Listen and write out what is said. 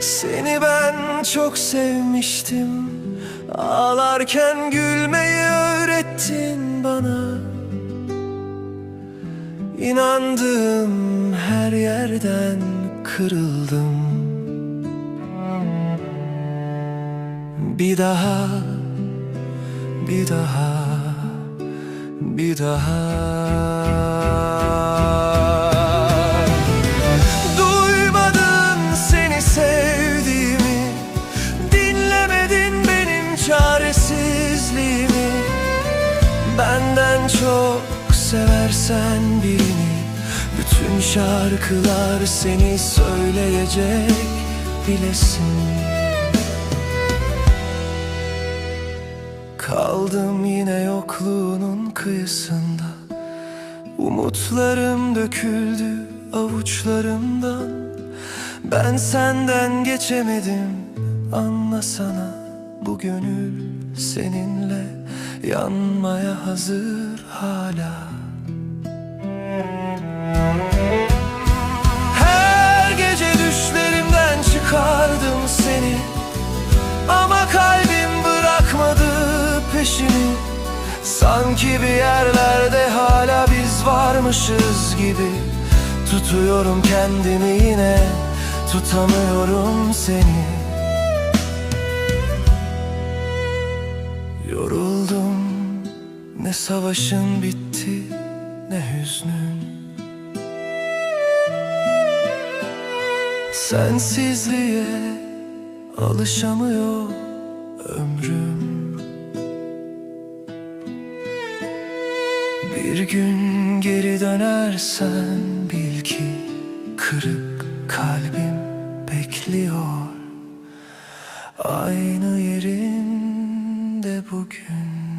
Seni ben çok sevmiştim. Ağlarken gülmeyi öğrettin bana. İnandığım her yerden kırıldım. Bir daha, bir daha, bir daha Benden çok seversen birini Bütün şarkılar seni söyleyecek bilesin. Kaldım yine yokluğunun kıyısında Umutlarım döküldü avuçlarımdan. Ben senden geçemedim anlasana Bu gönül seninle yanmaya hazır hala. Her gece düşlerimden çıkardım seni. Ama kalbim bırakmadı peşini. Sanki bir yerlerde hala biz varmışız gibi. Tutuyorum kendimi yine tutamıyorum seni ne savaşın bitti ne hüznün. Sensizliğe alışamıyor ömrüm. Bir gün geri dönersen bil ki kırık kalbim bekliyor. Aynı yerinde bugün